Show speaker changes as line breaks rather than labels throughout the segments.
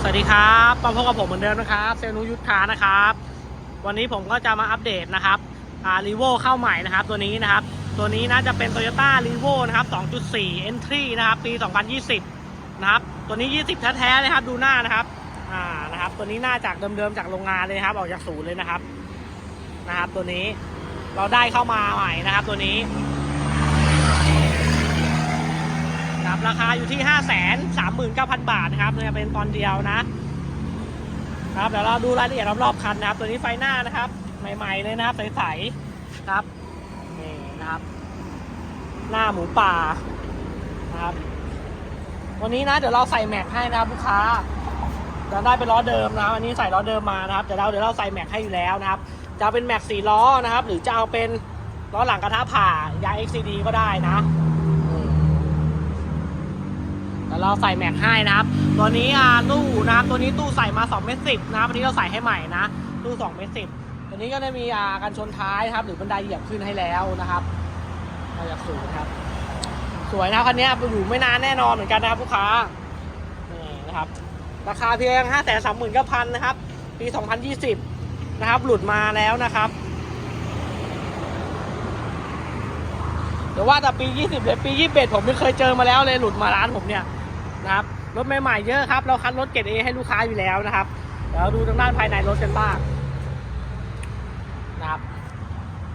สวัสดีครับมาพบกับผมเหมือนเดิมนะครับเซลนุยุทธานะครับ วันนี้ผมก็จะมาอัปเดตนะครับอ่ารีโวเข้าใหม่นะครับ ตัวนี้นะครับ ตัวนี้นะจะเป็น Toyota r e v o นะครับ 2.4 Entry นะครับ ปี 2020 นะครับ ตัวนี้ 20 แท้ๆเลยครับ ดูหน้านะครับ อ่า นะครับ ตัวนี้หน้าจากเดิมๆจากโรงงานเลยครับ ออกจากศูนย์เลยนะครับ นะครับ ตัวนี้ เราได้เข้ามาใหม่นะครับ ตัวนี้ ค ราคาอยู่ที่ 5 3 9 0 0 0 บาทนะครับเนี่ยเป็นตอนเดียวนะครับเดี๋ยวเราดูรายละเอียดรอบๆคันนะครับ ตัวนี้ไฟหน้านะครับ ใหม่ๆเลยนะครับใสๆครับนี่นะครับ หน้าหมูป่านะครับ วันนี้นะเดี๋ยวเราใส่แม็กให้นะครับลูกค้าจะได้เป็นล้อเดิมนะอันนี้ใส่ล้อเดิมมานะครับเดี๋ยวเราเดี๋ยวเราใส่แม็กให้อยู่แล้วนะครับ จะเอาเป็นแม็กสี่ล้อนะครับ หรือจะเอาเป็นล้อหลังกระทะผ่ายาง XCD ก็ได้นะนี่ แล้ว เราใส่แม็กให้นะครับ ตัวนี้อ่าตู้นะครับ ตัวนี้ตู้ใส่มา2เมตรสินะวันนี้เราใส่ให้ใหม่นะ ตู้2เมตรสิตัวนี้ก็ได้มีอ่ากันชนท้ายนะครับ หรือบันไดเหยียบขึ้นให้แล้วนะครับมาจากศูนย์ครับ สวยนะครับคันนี้อยู่ไม่นานแน่นอนเหมือนกันนะครับลูกค้า นี่นะครับ ราคาเพียง 5 3 9 0 0 0นะครับ ปี 2020 นะครับ หลุดมาแล้วนะครับเดี๋ยวว่าแต่ปี 20 เลยปี 21 ผมไม่เคยเจอมาแล้วเลยหลุดมาร้านผมเนี่ย นะครับรถใหม่ๆเยอะครับ เราคัดรถเกรดเอให้ลูกค้าอยู่แล้วนะครับเดี๋ยวดูทางด้านภายในรถกันบ้างนะครับ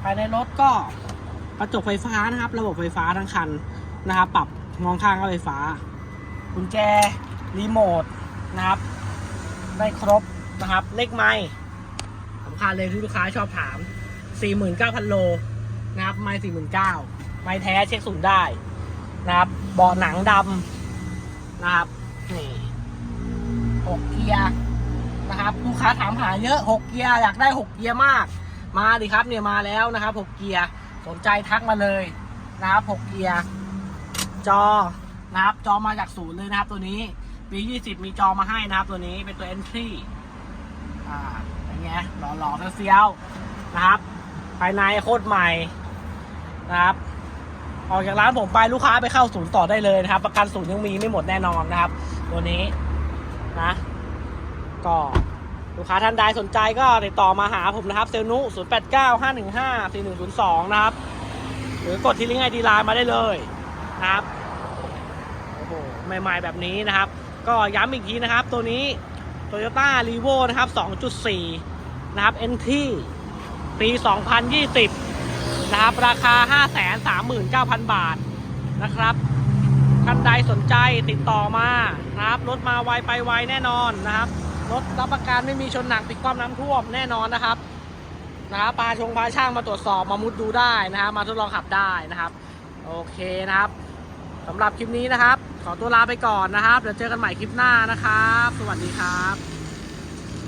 ภายในรถก็กระจกไฟฟ้านะครับ ระบบไฟฟ้าทั้งคันนะครับ ปรับมองข้างก็ไฟฟ้ากุญแจรีโมทนะครับ ได้ครบนะครับ เลขไม้สำคัญเลยที่ลูกค้าชอบถาม 49,000 โลนะครับ ไม้49,000 ไม้แท้เช็คศูนย์ได้นะครับเบาะหนังดำ นะครับนี่หกเกียร์นะครับลูกค้าถามหาเยอะหกเกียร์อยากได้หกเกียร์มาก มาดิครับเนี่ยมาแล้วนะครับหกเกียร์สนใจทักมาเลยนะครับหกเกียร์จอนะครับจอมาจากศูนย์เลยนะครับ ตัวนี้ปี20 มีจอมาให้นะครับ ตัวนี้เป็นตัว entry อ่าอย่างเงี้ยหล่อๆเฟี้ยวๆนะครับ ภายในโคตรใหม่นะครับ ออกจากร้านผมไปลูกค้าไปเข้าศูนย์ต่อได้เลยนะครับ ประกันศูนย์ยังมีไม่หมดแน่นอนนะครับ ตัวนี้นะ ก็ลูกค้าท่านใดสนใจก็ติดต่อมาหาผมนะครับเซลนุ 0 8 9 5 1 5 4 1 0 2 นะครับ หรือกดที่ลิงก์ไอดีไลน์มาได้เลยนะครับโอ้โหใหม่ๆแบบนี้นะครับ ก็ย้ำอีกทีนะครับ ตัวนี้ Toyota r e v o นะครับ 2.4 นะครับ NT ปี 2020 นะครับ ราคา 539,000 บาทนะครับท่านใดสนใจติดต่อมานะครับ รถมาไวไปไวแน่นอนนะครับ รถรับประกันไม่มีชนหนักติดความน้ำท่วมแน่นอนนะครับนะครับปลาชงปลาช่างมาตรวจสอบมามุดดูได้นะครับ มาทดลองขับได้นะครับ โอเคนะครับสำหรับคลิปนี้นะครับ ขอตัวลาไปก่อนนะครับเดี๋ยวเจอกันใหม่คลิปหน้านะครับ สวัสดีครับ